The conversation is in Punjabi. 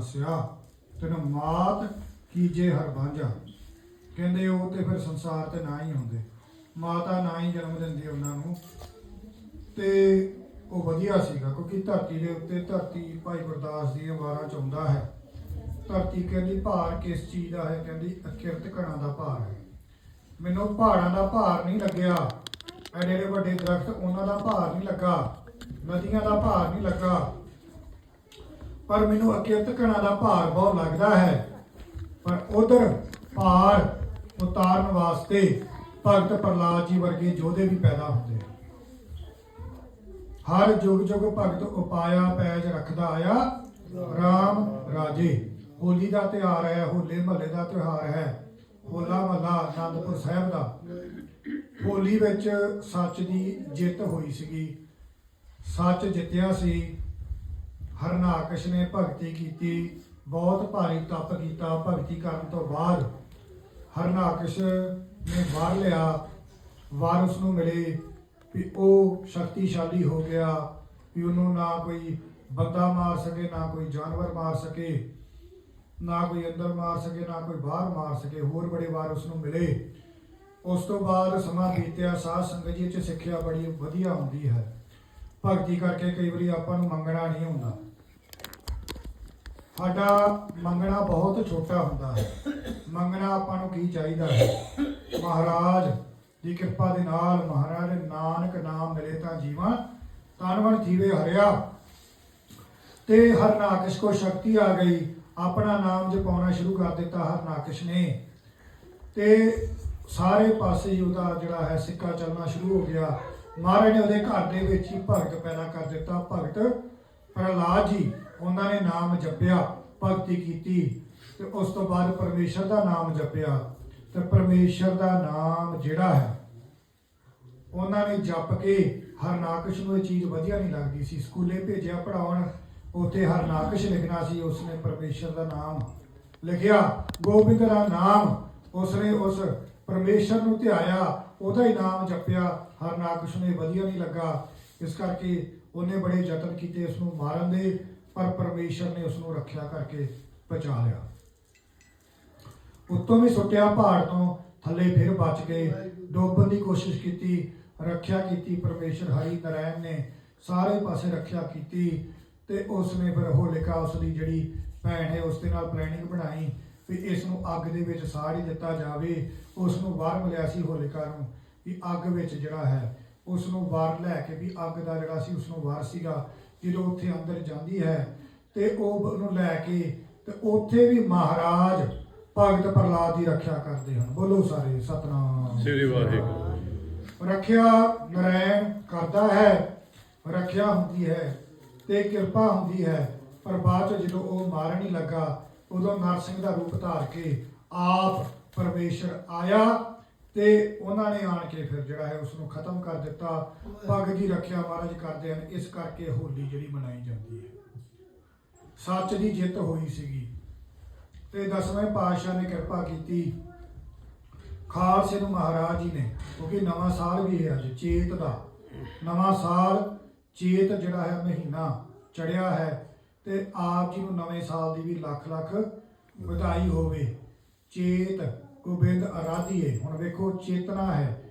ਵਸਿਆ ਤੈਨੂੰ ਮਾਤ ਕੀਜੇ ਹਰ ਬਾਂਝਾ ਕਹਿੰਦੇ ਉਹ ਤੇ ਫਿਰ ਸੰਸਾਰ ਤੇ ਨਾ ਹੀ ਹੁੰਦੇ ਮਾਤਾ ਨਾ ਹੀ ਜਨਮ ਦਿੰਦੀ ਉਹਨਾਂ ਨੂੰ। ਤੇ ਉਹ ਵਧੀਆ ਸੀਗਾ, ਕਿਉਂਕਿ ਧਰਤੀ ਦੇ ਉੱਤੇ ਧਰਤੀ ਭਾਈ ਗੁਰਦਾਸ ਦੀ ਵਾਰਾਂ ਚ ਆਉਂਦਾ ਹੈ। ਧਰਤੀ ਕਹਿੰਦੀ ਭਾਰ ਕਿਸ ਚੀਜ਼ ਦਾ ਹੈ? ਕਹਿੰਦੀ ਅਕਿਰਤ ਕਣਾਂ ਦਾ ਭਾਰ ਹੈ। ਮੈਨੂੰ ਪਹਾੜਾਂ ਦਾ ਭਾਰ ਨਹੀਂ ਲੱਗਿਆ। ਐਡੇ ਵੱਡੇ ਦਰਖਤ ਉਹਨਾਂ ਦਾ ਭਾਰ ਨਹੀਂ ਲੱਗਾ। ਨਦੀਆਂ ਦਾ ਭਾਰ ਨਹੀਂ ਲੱਗਾ। ਪਰ ਮੈਨੂੰ ਅਕਿਰਤ ਕਣਾਂ ਦਾ ਭਾਰ ਬਹੁਤ ਲੱਗਦਾ ਹੈ। ਪਰ ਉਧਰ ਭਾਰ ਉਤਾਰਨ ਵਾਸਤੇ ਭਗਤ ਪ੍ਰਹਲਾਦ ਜੀ ਵਰਗੇ ਯੋਧੇ ਵੀ ਪੈਦਾ ਹੁੰਦੇ ਹਰ ਜੁਗ ਜੁਗ ਭਗਤ ਉਪਾਇਆ ਪੈਜ ਰੱਖਦਾ ਆਇਆ RAM ਰਾਜੇ। ਹੋਲੀ ਦਾ ਤਿਉਹਾਰ ਹੈ, ਹੋਲੇ ਮਹੱਲੇ ਦਾ ਤਿਉਹਾਰ ਹੈ, ਹੋਲਾ ਮਹੱਲਾ ਆਨੰਦਪੁਰ ਸਾਹਿਬ ਦਾ। ਹੋਲੀ ਵਿੱਚ ਸੱਚ ਦੀ ਜਿੱਤ ਹੋਈ ਸੀਗੀ। ਸੱਚ ਜਿੱਤਿਆ ਸੀ ਹਰਨਾਕਸ਼ ਨੇ ਭਗਤੀ ਕੀਤੀ, ਬਹੁਤ ਭਾਰੀ ਤਪ ਕੀਤਾ ਭਗਤੀ ਕਰਨ ਤੋਂ ਬਾਅਦ ਹਰਨਾਕਸ਼ ਨੇ ਵਾਰ ਲਿਆ, ਵਾਰ ਉਸ ਨੂੰ ਮਿਲੇ ਵੀ ਉਹ ਸ਼ਕਤੀਸ਼ਾਲੀ ਹੋ ਗਿਆ, ਵੀ ਉਹਨੂੰ ਨਾ ਕੋਈ ਬੰਦਾ ਮਾਰ ਸਕੇ, ਨਾ ਕੋਈ ਜਾਨਵਰ ਮਾਰ ਸਕੇ, ਨਾ ਕੋਈ ਅੰਦਰ ਮਾਰ ਸਕੇ, ਨਾ ਕੋਈ ਬਾਹਰ ਮਾਰ ਸਕੇ, ਹੋਰ ਬੜੇ ਵਾਰ ਉਸ ਨੂੰ ਮਿਲੇ। ਉਸ ਤੋਂ ਬਾਅਦ ਸਮਾਂ ਬੀਤਿਆ, ਸਾਧ ਸੰਗਤ ਜੀ ਚ ਸਿੱਖਿਆ ਬੜੀ ਵਧੀਆ ਹੁੰਦੀ ਹੈ। ਭਗਤੀ ਕਰਕੇ ਕਈ ਵਾਰੀ ਆਪਾਂ ਨੂੰ ਮੰਗਣਾ ਨਹੀਂ ਹੁੰਦਾ। ਸਾਡਾ ਮੰਗਣਾ ਬਹੁਤ ਛੋਟਾ ਹੁੰਦਾ ਹੈ। ਮੰਗਣਾ ਆਪਾਂ ਨੂੰ ਕੀ ਚਾਹੀਦਾ ਹੈ? ਮਹਾਰਾਜ ਦੀ ਕਿਰਪਾ ਦੇ ਨਾਲ ਮਹਾਰਾਜ ਨਾਨਕ ਨਾਮ ਮਿਲੇ ਤਾਂ ਜੀਵਾਂ ਤਨਵਣ ਜੀਵੇ ਹਰਿਆ। ਤੇ ਹਰਨਾਕਸ਼ ਕੋ ਸ਼ਕਤੀ ਆ ਗਈ, ਆਪਣਾ ਨਾਮ ਜਪਾਉਣਾ ਸ਼ੁਰੂ ਕਰ ਦਿੱਤਾ ਹਰਨਾਕਸ਼ ਨੇ ਤੇ ਸਾਰੇ ਪਾਸੇ ਉਹਦਾ ਜਿਹੜਾ ਹੈ, ਸਿੱਕਾ ਚੱਲਣਾ ਸ਼ੁਰੂ ਹੋ ਗਿਆ। ਮਹਾਰਾਜ ਨੇ ਉਹਦੇ ਘਰ ਦੇ ਵਿੱਚ ਹੀ ਭਗਤ ਪੈਦਾ ਕਰ ਦਿੱਤਾ। ਭਗਤ ਪ੍ਰਹਲਾਦ ਜੀ, ਉਹਨਾਂ ਨੇ ਨਾਮ ਜਪਿਆ, ਭਗਤੀ ਕੀਤੀ ਤੇ ਉਸ ਤੋਂ ਬਾਅਦ ਪਰਮੇਸ਼ਰ ਦਾ ਨਾਮ ਜਪਿਆ। ਤੇ ਪਰਮੇਸ਼ਰ ਦਾ ਨਾਮ ਜਿਹੜਾ ਹੈ, ਉਹਨਾਂ ਨੇ ਜਪ ਕੇ ਹਰਨਾਕਸ਼ ਨੂੰ ਇਹ ਚੀਜ਼ ਵਧੀਆ ਨਹੀਂ ਲੱਗਦੀ ਸੀ। ਸਕੂਲੇ ਭੇਜਿਆ ਪੜਾਉਣ ਉੱਥੇ ਹਰਨਾਕਸ਼ ਲਿਖਣਾ ਸੀ, ਉਸਨੇ ਪਰਮੇਸ਼ਰ ਦਾ ਨਾਮ ਲਿਖਿਆ। ਗੋਬਿੰਦ ਦਾ ਨਾਮ ਉਸਨੇ ਉਸ ਪਰਮੇਸ਼ਰ ਨੂੰ ਧਿਆਇਆ। ਉਹਦਾ ਹੀ ਨਾਮ ਜਪਿਆ ਹਰਨਾਕਸ਼ ਨੇ ਵਧੀਆ ਨਹੀਂ ਲੱਗਾ। ਇਸ ਕਰਕੇ ਉਹਨੇ ਬੜੇ ਯਤਨ ਕੀਤੇ ਉਸ ਨੂੰ ਮਾਰਨ ਦੇ, ਪਰ ਪਰਮੇਸ਼ਰ ਨੇ ਉਸ ਨੂੰ ਰੱਖਿਆ ਕਰਕੇ ਬਚਾ ਲਿਆ। ਉੱਤੋਂ ਵੀ ਸੁੱਟਿਆ ਪਹਾੜ ਤੋਂ, ਥੱਲੇ ਫਿਰ ਬਚ ਗਏ। ਡੋਬਣ ਦੀ ਕੋਸ਼ਿਸ਼ ਕੀਤੀ, ਰੱਖਿਆ ਕੀਤੀ, ਪਰਮੇਸ਼ਰ ਹਰੀ ਨਾਰਾਇਣ ਨੇ ਸਾਰੇ ਪਾਸੇ ਰੱਖਿਆ ਕੀਤੀ ਤੇ ਉਸ ਨੇ ਫਿਰ ਹੋਲਿਕਾ ਉਸ ਦੀ ਜਿਹੜੀ ਭੈਣ ਹੈ ਉਸ ਦੇ ਨਾਲ ਪਲੈਨਿੰਗ ਬਣਾਈ। ਵੀ ਇਸ ਨੂੰ ਅੱਗ ਦੇ ਵਿੱਚ ਸਾੜ ਹੀ ਦਿੱਤਾ ਜਾਵੇ ਉਸ ਨੂੰ ਬਾਹਰ ਮਿਲਿਆ ਸੀ ਹੋਲਿਕਾ ਨੂੰ ਵੀ ਅੱਗ ਵਿੱਚ ਜਿਹੜਾ ਹੈ ਉਸ ਨੂੰ ਬਾਹਰ ਲੈ ਕੇ ਵੀ ਅੱਗ ਦਾ ਜਿਹੜਾ ਸੀ ਉਸ ਨੂੰ ਵਾਰ ਸੀਗਾ ਜਦੋਂ ਉੱਥੇ ਅੰਦਰ ਜਾਂਦੀ ਹੈ ਤੇ ਉਹ ਉਹਨੂੰ ਲੈ ਕੇ ਤੇ ਉੱਥੇ ਵੀ ਮਹਾਰਾਜ ਭਗਤ ਪ੍ਰਹਲਾਦ ਦੀ ਰੱਖਿਆ ਕਰਦੇ ਹਨ। ਬੋਲੋ ਸਾਰੇ ਸਤਨਾਮ। ਸ੍ਰੀ ਵਾਹਿਗੁਰੂ। ਰੱਖਿਆ ਨਰੈਣ ਕਰਦਾ ਹੈ ਰੱਖਿਆ ਹੁੰਦੀ ਹੈ ਤੇ ਕਿਰਪਾ ਹੁੰਦੀ ਹੈ ਪਰ ਬਾਅਦ ਚ ਜਦੋਂ ਉਹ ਮਾਰਨ ਹੀ ਲੱਗਾ ਉਦੋਂ ਨਰਸਿੰਘ ਦਾ ਰੂਪ ਧਾਰ ਕੇ ਆਪ ਪਰਮੇਸ਼ਰ ਆਇਆ ਤੇ ਉਹਨਾਂ ਨੇ ਆਣ ਕੇ ਫਿਰ ਜਿਹੜਾ ਹੈ ਉਸ ਨੂੰ ਖਤਮ ਕਰ ਦਿੱਤਾ, ਪੱਗ ਦੀ ਰੱਖਿਆ ਮਹਾਰਾਜ ਕਰਦੇ ਹਨ, ਇਸ ਕਰਕੇ ਹੋਲੀ ਜਿਹੜੀ ਮਨਾਈ ਜਾਂਦੀ ਹੈ। ਸੱਚ ਦੀ ਜਿੱਤ ਹੋਈ ਸੀਗੀ। ਤੇ ਦਸਵੇਂ ਪਾਤਸ਼ਾਹ ਨੇ ਕਿਰਪਾ ਕੀਤੀ। ਖਾਲਸੇ ਨੂੰ ਮਹਾਰਾਜ ਜੀ ਨੇ, ਕਿਉਂਕਿ ਨਵਾਂ ਸਾਲ ਵੀ ਹੈ ਅੱਜ, ਚੇਤ ਦਾ। ਨਵਾਂ ਸਾਲ, ਚੇਤ ਜਿਹੜਾ ਹੈ ਮਹੀਨਾ ਚੜਿਆ ਹੈ। ਤੇ ਆਪ ਜੀ ਨੂੰ ਨਵੇਂ ਸਾਲ ਦੀ ਵੀ ਲੱਖ ਲੱਖ ਵਧਾਈ ਹੋਵੇ। ਚੇਤ, ਗੋਬਿੰਦ ਅਰਾਧੀਏ, ਹੁਣ ਵੇਖੋ ਚੇਤਨਾ ਹੈ।